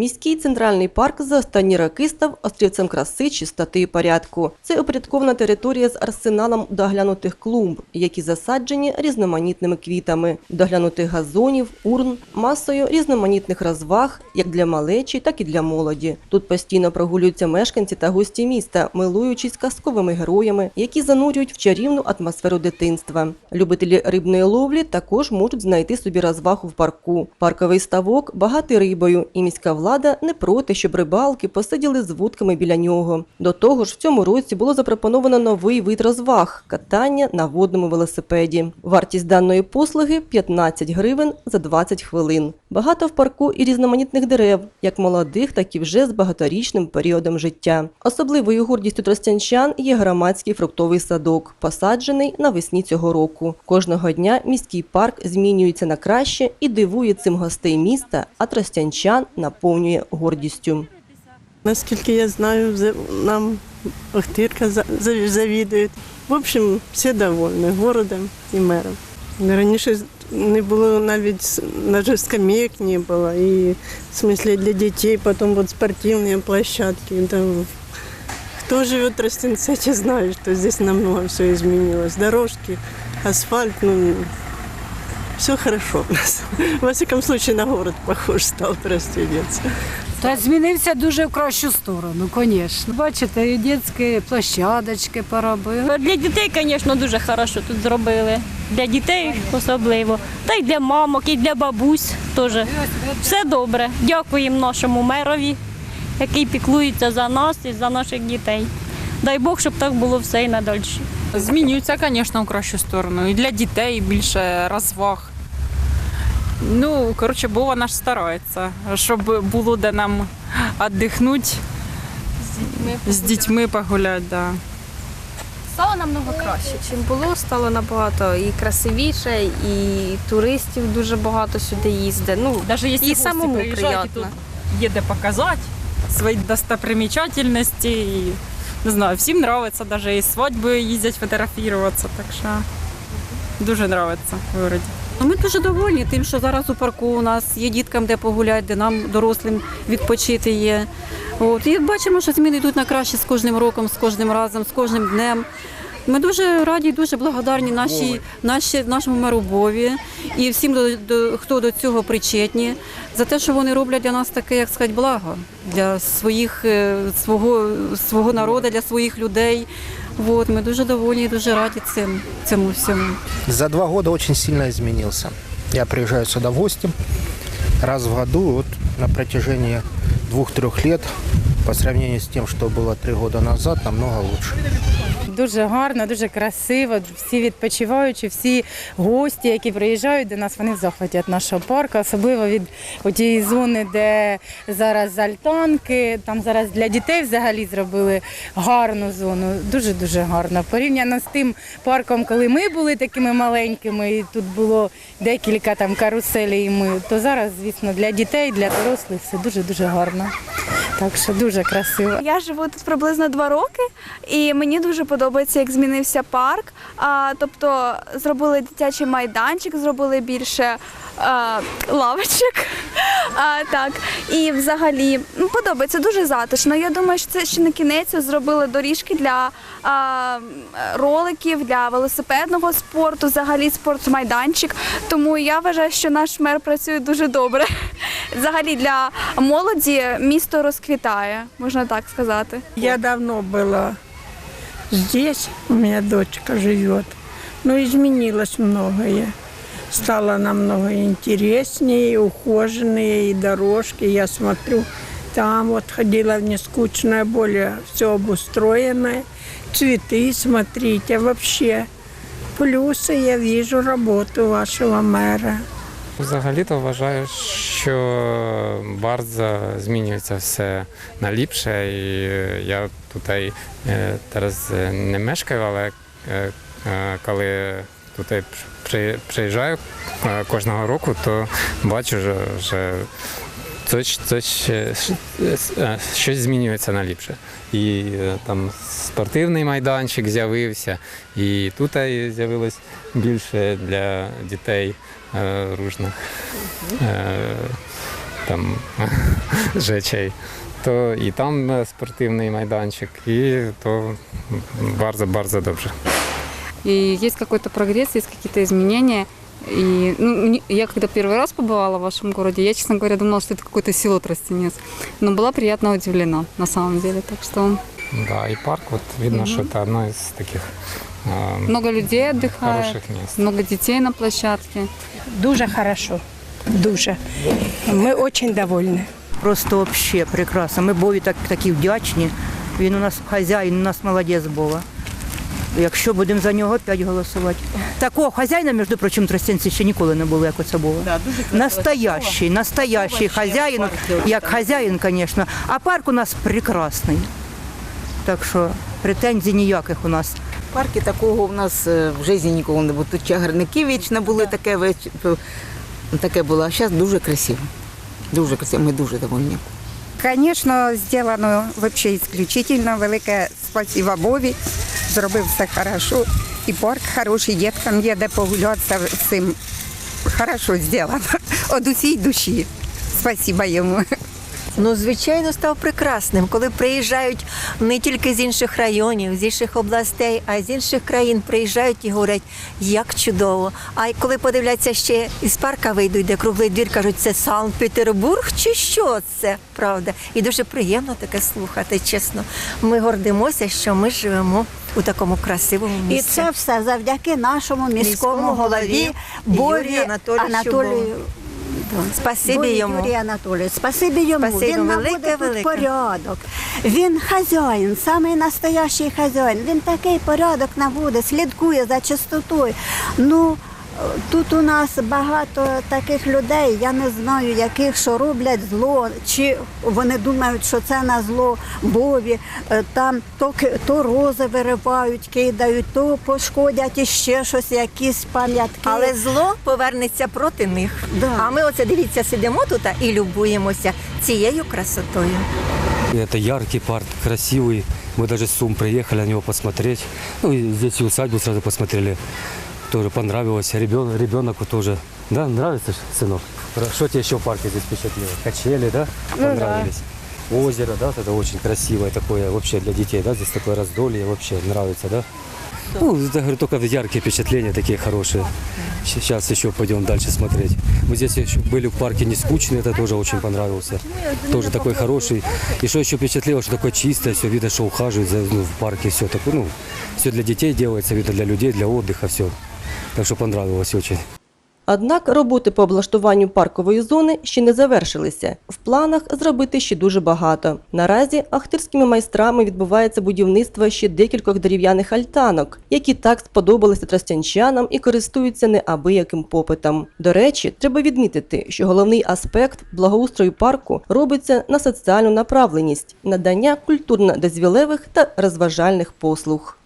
Міський центральний парк за останні роки став острівцем краси, чистоти і порядку. Це упорядкована територія з арсеналом доглянутих клумб, які засаджені різноманітними квітами, доглянутих газонів, урн, масою різноманітних розваг, як для малечі, так і для молоді. Тут постійно прогулюються мешканці та гості міста, милуючись казковими героями, які занурюють в чарівну атмосферу дитинства. Любителі рибної ловлі також можуть знайти собі розвагу в парку. Парковий ставок багатий рибою, і міська влада не проти, щоб рибалки посиділи з вудками біля нього. До того ж, в цьому році було запропоновано новий вид розваг катання на водному велосипеді. Вартість даної послуги 15 гривень за 20 хвилин. Багато в парку і різноманітних дерев, як молодих, так і вже з багаторічним періодом життя. Особливою гордістю тростянчан є громадський фруктовий садок, посаджений навесні цього року. Кожного дня міський парк змінюється на краще і дивує цим гостей міста, а тростянчан наповнює гордістю. Наскільки я знаю, нам Охтирка за- за- В общем, всі довольні городом і мером. Раніше не було навіть навіть скамеек не було. І в смысле для дітей, потім вот спортивні площадки. Это Кто живет в Тростенце, знает, что здесь намного все изменилось. Дорожки, асфальт, ну, все хорошо у нас. Во всяком случае, на город похож стал Тростенец. Та змінився дуже в кращу сторону, звісно. Бачите, і дитячі площадочки поробили. Для дітей, звісно, дуже хорошо тут зробили. Для дітей особливо. Та й для мамок, і для бабусь теж. Все добре. Дякуємо нашому мерові, який піклується за нас і за наших дітей. Дай Бог, щоб так було все і надальше. Змінюється, звісно, у кращу сторону. І для дітей більше розваг. Ну, коротше, Бова наш старається, щоб було де нам віддихнути, з дітьми погуляти. Да. Стало намного краще, чим було, стало набагато і красивіше, і туристів дуже багато сюди їздить. Ну, якщо І самому приїжджають, приємно. тут є де показати свої достопримічательності. І, не знаю, всім подобається, навіть і свадьби їздять фотографуватися, так що дуже подобається в городі. Ми дуже довольні тим, що зараз у парку у нас є діткам, де погуляти, де нам, дорослим, відпочити є. От. І бачимо, що зміни йдуть на краще з кожним роком, з кожним разом, з кожним днем. Ми дуже раді і дуже благодарні нашій, нашій, нашому меру Бові і всім, до, до, хто до цього причетні, за те, що вони роблять для нас таке, як сказати, благо для своїх, е, свого, свого народу, для своїх людей. От, ми дуже довольні і дуже раді цим, цьому всьому. За два года очень сильно изменился. Я приезжаю сюда в гости раз в году, вот на протяжении двух-трех лет, по сравнению с тем, что было три года назад, намного лучше. Дуже гарно, дуже красиво. Всі відпочиваючі, всі гості, які приїжджають до нас, вони в захваті від нашого парку, особливо від тієї зони, де зараз альтанки. Там зараз для дітей взагалі зробили гарну зону. Дуже дуже гарно. Порівняно з тим парком, коли ми були такими маленькими, і тут було декілька там каруселей. Ми то зараз, звісно, для дітей, для дорослих все дуже дуже гарно. Так що дуже красиво. Я живу тут приблизно два роки, і мені дуже подобається, як змінився парк. А, тобто зробили дитячий майданчик, зробили більше а, лавочок. А, так. І взагалі ну, подобається дуже затишно. Я думаю, що це ще не кінець. Зробили доріжки для а, роликів, для велосипедного спорту, взагалі спортмайданчик. Тому я вважаю, що наш мер працює дуже добре. Взагалі для молоді місто розквітає, можна так сказати. Я давно была здесь, у меня дочка живет, но изменилось многое Стало намного интереснее, ухоженнее и дорожки. Я смотрю, там вот ходила в нескучное, более все обустроенное. Цветы смотрите, вообще. Плюсы я вижу работу вашего мэра. Взагалі-то вважаю, що bardzo змінюється все на ліпше. І е, я тут е, зараз е, не мешкаю, але е, е, коли тут при- приїжджаю е, кожного року, то бачу, що, е, ш- е, щось змінюється на ліпше. І е, там спортивний майданчик з'явився, і тут е, з'явилось більше для дітей е, різних. Е, там речей. То і там е, спортивний майданчик, і то дуже добре. И есть какой-то прогресс, есть какие-то изменения. И ну, мне- я когда первый раз побывала в вашем городе, я, честно говоря, думала, что это какое-то село Тростенец. Но была приятно удивлена, на самом деле. Так что Да, і парк, от видно, що це одне із таких е, много людей отдыхает, хороших місць. много детей на площадке. Дуже хорошо, дуже. Ми дуже довольні. Просто взагалі прекрасно. Ми Бові так, такі вдячні. Він у нас хазяїн, у нас молодець Бова. Якщо будемо за нього опять голосувати. Такого хазяїна, між прочим, тростянці ще ніколи не було, як оце було. Настоящий, настоящий хазяїн, як хазяїн, звісно. А парк у нас прекрасний. Так що претензій ніяких у нас. Парки такого в нас е, в житті ніколи не було. Тут чагарники вічно були, таке, веч- таке було. А зараз дуже красиво. Дуже красиво, ми дуже довольні. Звісно, зроблено взагалі исключительно. Велике спасибо Бові. Зробив все хорошо. І парк хороший, діткам є де погулятися всім. Хорошо зроблено. Од усій душі. Спасибо йому. Ну, звичайно, став прекрасним, коли приїжджають не тільки з інших районів, з інших областей, а з інших країн приїжджають і говорять, як чудово. А коли подивляться ще із парка вийдуть, де круглий двір, кажуть, це Санкт-Петербург чи що це? Правда? І дуже приємно таке слухати, чесно. Ми гордимося, що ми живемо у такому красивому І це все завдяки нашому міському Міському голові Борі Анатолію. Спасибі Бо, йому. Юрій Анатолійович, спасибі йому. Спасибі, він велике, велике. порядок. Він хазяїн, самий настоящий хазяїн. Він такий порядок наводить, слідкує за чистотою. Ну, Тут у нас багато таких людей, я не знаю, яких що роблять зло, чи вони думають, що це на зло Бові. Е, Там то, ки- то рози виривають, кидають, то пошкодять іще щось, якісь пам'ятки. Але зло повернеться проти них. Да. А ми оце дивіться, сидимо тут і любуємося цією красотою. Это яркий парк, красивый. Мы даже с Сум приехали на него посмотреть. Ну и здесь и усадьбу сразу посмотрели. Тоже понравилось. Ребенок, ребенок вот тоже. Да, нравится, сынок? Что тебе еще в парке здесь впечатлило? Качели, да? Понравились. Озеро, да, вот это очень красивое такое вообще для детей, да, здесь такое раздолье вообще нравится, да? Ну, это, говорю, только яркие впечатления такие хорошие. Сейчас еще пойдем дальше смотреть. Мы здесь еще были в парке не скучные, это тоже очень понравился. Тоже такой хороший. И что еще впечатлило, что такое чистое, все видно, что ухаживают за, ну, в парке, все такое, ну, все для детей делается, видно, для людей, для отдыха, все. Так что понравилось очень. Однак роботи по облаштуванню паркової зони ще не завершилися. В планах зробити ще дуже багато. Наразі ахтирськими майстрами відбувається будівництво ще декількох дерев'яних альтанок, які так сподобалися тростянчанам і користуються неабияким попитом. До речі, треба відмітити, що головний аспект благоустрою парку робиться на соціальну направленість, надання культурно-дозвілевих та розважальних послуг.